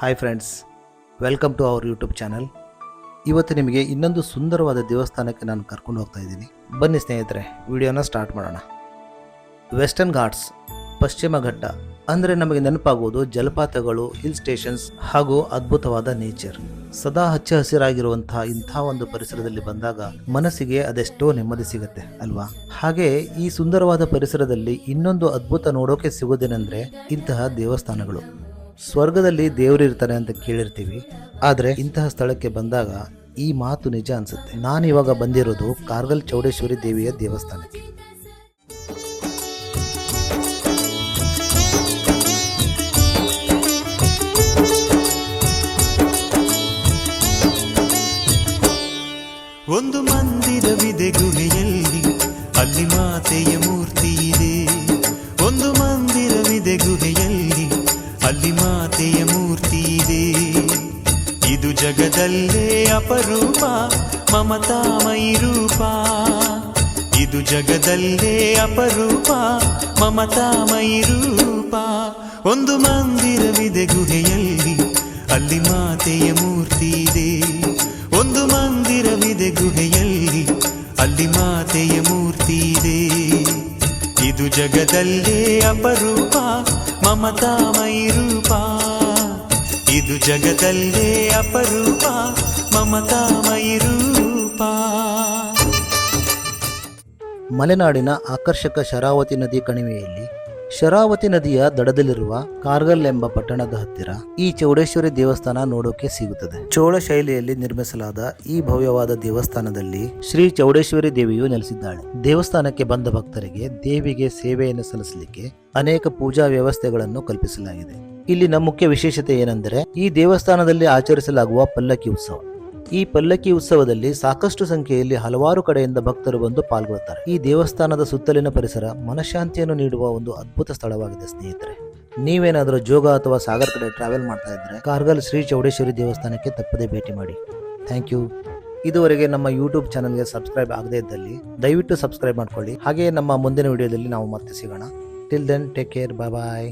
Hi friends welcome to our YouTube channel ಇವತ್ತು ನಿಮಗೆ ಇನ್ನೊಂದು ಸುಂದರವಾದ ದೇವಸ್ಥಾನಕ್ಕೆ ನಾನು ಕರ್ಕೊಂಡು ಹೋಗ್ತಾ ಇದ್ದೀನಿ. ಬನ್ನಿ ಸ್ನೇಹಿತರೆ, ವಿಡಿಯೋನ ಸ್ಟಾರ್ಟ್ ಮಾಡೋಣ. ವೆಸ್ಟರ್ನ್ ಘಾಟ್ಸ್ ಪಶ್ಚಿಮ ಘಟ್ಟ, ಅಂದರೆ ನಮಗೆ ನೆನಪಾಗುವುದು ಜಲಪಾತಗಳು ಹಿಲ್ ಸ್ಟೇಷನ್ಸ್ ಹಾಗೂ ಅದ್ಭುತವಾದ ನೇಚರ್ ಸದಾ ಹಚ್ಚ ಹಸಿರಾಗಿರುವಂತಹ ಇಂಥ ಒಂದು ಪರಿಸರದಲ್ಲಿ ಬಂದಾಗ ಮನಸ್ಸಿಗೆ ಅದೆಷ್ಟೋ ನೆಮ್ಮದಿ ಸಿಗುತ್ತೆ, ಅಲ್ವಾ? ಹಾಗೆ ಈ ಸುಂದರವಾದ ಪರಿಸರದಲ್ಲಿ ಇನ್ನೊಂದು ಅದ್ಭುತ ನೋಡೋಕೆ ಸಿಗೋದೇನೆಂದ್ರೆ ಇಂತಹ ದೇವಸ್ಥಾನಗಳು. ಸ್ವರ್ಗದಲ್ಲಿ ದೇವರಿರ್ತಾರೆ ಅಂತ ಕೇಳಿರ್ತೀವಿ, ಆದರೆ ಇಂತಹ ಸ್ಥಳಕ್ಕೆ ಬಂದಾಗ ಈ ಮಾತು ನಿಜ ಅನ್ಸುತ್ತೆ. ನಾನು ಇವಾಗ ಬಂದಿರೋದು ಕಾರ್ಗಲ್ ಚೌಡೇಶ್ವರಿ ದೇವಿಯ ದೇವಸ್ಥಾನಕ್ಕೆ. ಒಂದು ಮಂದಿರವಿದೆ ಗುಹೆಯಲ್ಲಿ ಅಲ್ಲಿ ಮಾತೆಯ ಮೂರ್ತಿ ಇದೆ. ಒಂದು ಮಂದಿರವಿದೆ ಗುಹೆಯಲ್ಲಿ ಇದು ಜಗದಲ್ಲೇ ಅಪರೂಪ, ಮಮತಾಮಯಿ ರೂಪ. ಇದು ಜಗದಲ್ಲೇ ಅಪರೂಪ, ಮಮತಾಮಯಿ ರೂಪ. ಒಂದು ಮಂದಿರವಿದೆ ಗುಹೆಯಲ್ಲಿ, ಅಲ್ಲಿ ಮಾತೆಯ ಮೂರ್ತಿ ಇದೆ. ಒಂದು ಮಂದಿರವಿದೆ ಗುಹೆಯಲ್ಲಿ, ಅಲ್ಲಿ ಮಾತೆಯ ಮೂರ್ತಿ ಇದೆ. ಇದು ಜಗದಲ್ಲೇ ಅಪರೂಪ, ಮಮತಾಮಯಿ ರೂಪ. ಇದು ಜಗದಲ್ಲೇ ಅಪರೂಪ, ಮಮತಾಮಯಿ ರೂಪ. ಮಲೆನಾಡಿನ ಆಕರ್ಷಕ ಶರಾವತಿ ನದಿ ಕಣಿವೆಯಲ್ಲಿ ಶರಾವತಿ ನದಿಯ ದಡದಲ್ಲಿರುವ ಕಾರ್ಗಲ್ ಎಂಬ ಪಟ್ಟಣದ ಹತ್ತಿರ ಈ ಚೌಡೇಶ್ವರಿ ದೇವಸ್ಥಾನ ನೋಡೋಕೆ ಸಿಗುತ್ತದೆ. ಚೋಳ ಶೈಲಿಯಲ್ಲಿ ನಿರ್ಮಿಸಲಾದ ಈ ಭವ್ಯವಾದ ದೇವಸ್ಥಾನದಲ್ಲಿ ಶ್ರೀ ಚೌಡೇಶ್ವರಿ ದೇವಿಯು ನೆಲೆಸಿದ್ದಾಳೆ. ದೇವಸ್ಥಾನಕ್ಕೆ ಬಂದ ಭಕ್ತರಿಗೆ ದೇವಿಗೆ ಸೇವೆಯನ್ನು ಸಲ್ಲಿಸಲಿಕ್ಕೆ ಅನೇಕ ಪೂಜಾ ವ್ಯವಸ್ಥೆಗಳನ್ನು ಕಲ್ಪಿಸಲಾಗಿದೆ. ಇಲ್ಲಿನ ಮುಖ್ಯ ವಿಶೇಷತೆ ಏನೆಂದರೆ, ಈ ದೇವಸ್ಥಾನದಲ್ಲಿ ಆಚರಿಸಲಾಗುವ ಪಲ್ಲಕ್ಕಿ ಉತ್ಸವ. ಈ ಪಲ್ಲಕ್ಕಿ ಉತ್ಸವದಲ್ಲಿ ಸಾಕಷ್ಟು ಸಂಖ್ಯೆಯಲ್ಲಿ ಹಲವಾರು ಕಡೆಯಿಂದ ಭಕ್ತರು ಬಂದು ಪಾಲ್ಗೊಳ್ಳುತ್ತಾರೆ ಈ ದೇವಸ್ಥಾನದ ಸುತ್ತಲಿನ ಪರಿಸರ ಮನಃಶಾಂತಿಯನ್ನು ನೀಡುವ ಒಂದು ಅದ್ಭುತ ಸ್ಥಳವಾಗಿದೆ, ಸ್ನೇಹಿತರೆ. ನೀವೇನಾದರೂ ಜೋಗ ಅಥವಾ ಸಾಗರ್ ಕಡೆ ಟ್ರಾವೆಲ್ ಮಾಡ್ತಾ ಇದ್ರೆ, ಕಾರ್ಗಲ್ ಶ್ರೀ ಚೌಡೇಶ್ವರಿ ದೇವಸ್ಥಾನಕ್ಕೆ ತಪ್ಪದೇ ಭೇಟಿ ಮಾಡಿ. ಥ್ಯಾಂಕ್ ಯು ಇದುವರೆಗೆ ನಮ್ಮ ಯೂಟ್ಯೂಬ್ ಚಾನಲ್ಗೆ ಸಬ್ಸ್ಕ್ರೈಬ್ ಆಗದೇ ಇದ್ದಲ್ಲಿ, ದಯವಿಟ್ಟು ಸಬ್ಸ್ಕ್ರೈಬ್ ಮಾಡ್ಕೊಳ್ಳಿ. ಹಾಗೆ ನಮ್ಮ ಮುಂದಿನ ವಿಡಿಯೋದಲ್ಲಿ ನಾವು ಮತ್ತೆ ಸಿಗೋಣ. Till then take care bye bye